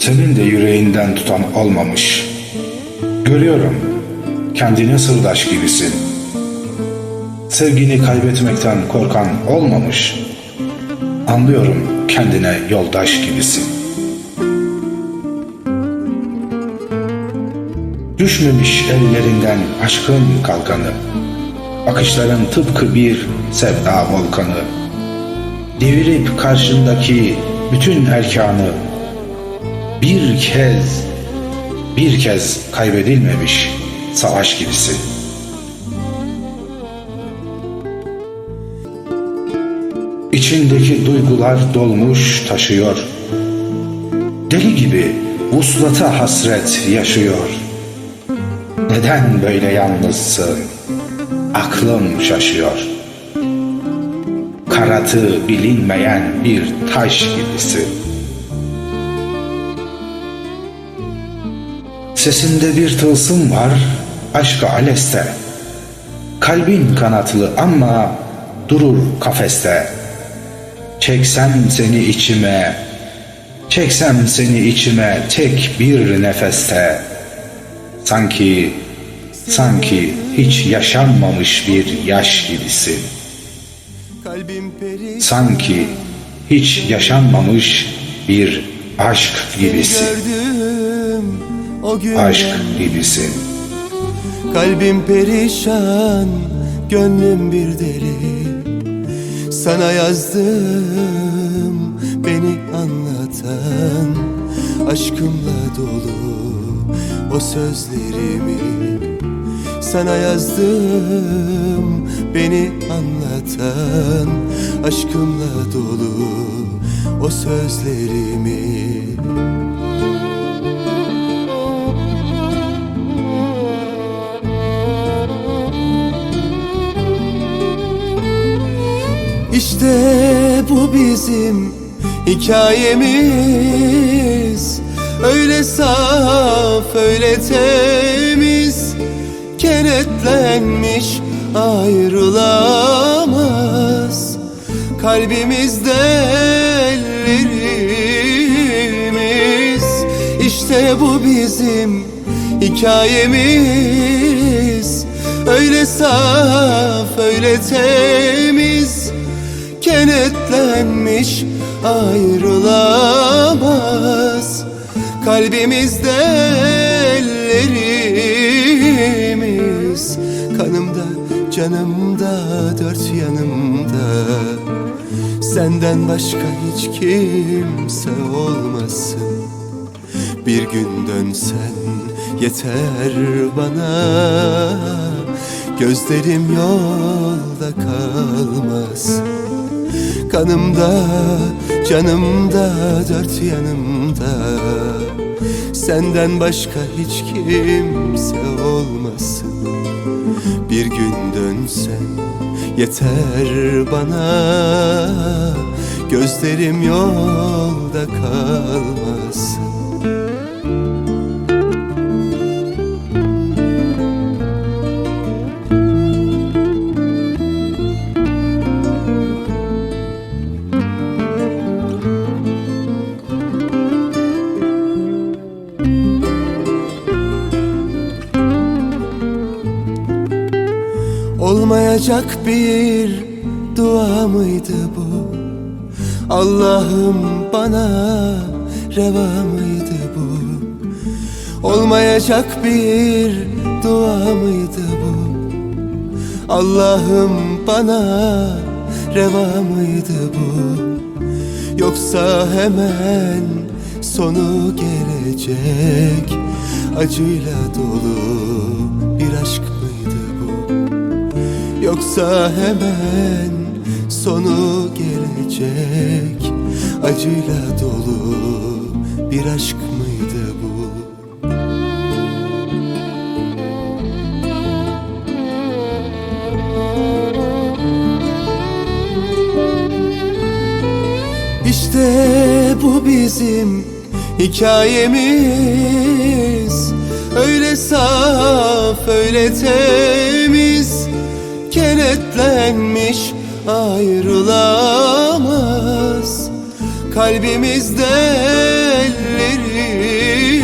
Senin de yüreğinden tutan olmamış. Görüyorum, kendine sırdaş gibisin. Sevgini kaybetmekten korkan olmamış. Anlıyorum kendine yoldaş gibisin. Düşmemiş ellerinden aşkın kalkanı. Bakışların tıpkı bir sevda volkanı. Devirip karşındaki bütün erkanı bir kez, bir kez kaybedilmemiş savaş gibisin. İçindeki duygular dolmuş taşıyor. Deli gibi vuslata hasret yaşıyor. Neden böyle yalnızsın? Aklım şaşıyor. Karatı bilinmeyen bir taş gibisin. Sesinde bir tılsım var, aşka aleste. Kalbin kanatlı ama durur kafeste. Çeksem seni içime, çeksem seni içime tek bir nefeste. Sanki, sanki hiç yaşanmamış bir yaş gibisin. Sanki hiç yaşanmamış bir aşk gibisin. Aşk gibisin. Kalbim perişan Gönlüm bir deli Sana yazdım Beni anlatan Aşkımla dolu O sözlerimi Sana yazdım Beni anlatan Aşkımla dolu O sözlerimi. İşte bu bizim hikayemiz. Öyle saf, öyle temiz Kenetlenmiş ayrılamaz. Kalbimizde ellerimiz. İşte bu bizim hikayemiz. Öyle saf, öyle temiz. Kenetlenmiş ayrılamaz. Kalbimizde canımda, dört yanımda. Senden başka hiç kimse olmasın. Bir gün dönsen yeter bana. Gözlerim yolda kalmaz. Kanımda, canımda, dört yanımda. Senden başka hiç kimse olmasın Bir gün dönsen yeter bana. Gözlerim yolda kalmasın Olmayacak bir dua mıydı bu? Allah'ım bana reva mıydı bu? Olmayacak bir dua mıydı bu? Allah'ım bana reva mıydı bu? Yoksa hemen sonu gelecek Acıyla dolu bir aşk? Yoksa hemen sonu gelecek. Acıyla dolu bir aşk mıydı bu? İşte bu bizim hikayemiz. Öyle saf, öyle temiz Kenetlenmiş ayrılamaz. Kalbimizde ellerimiz.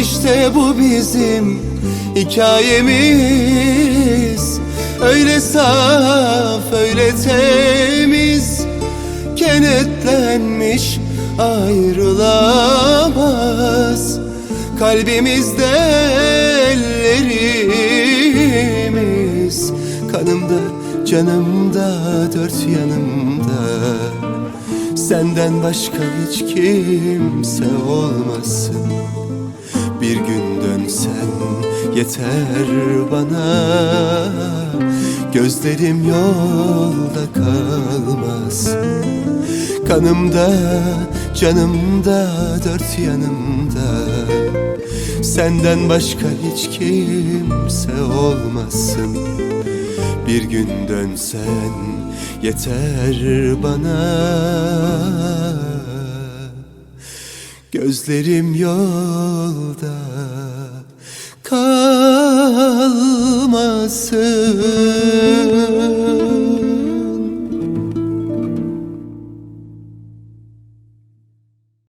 İşte bu bizim hikayemiz. Öyle saf öyle temiz. Kenetlenmiş ayrılamaz. Kalbimizde canımda dört yanımda. Senden başka hiç kimse olmasın. Bir gün dönsen yeter bana. Gözlerim yolda kalmasın. Kanımda, canımda, dört yanımda. Senden başka hiç kimse olmasın Bir gün dönsen yeter bana. Gözlerim yolda kalmasın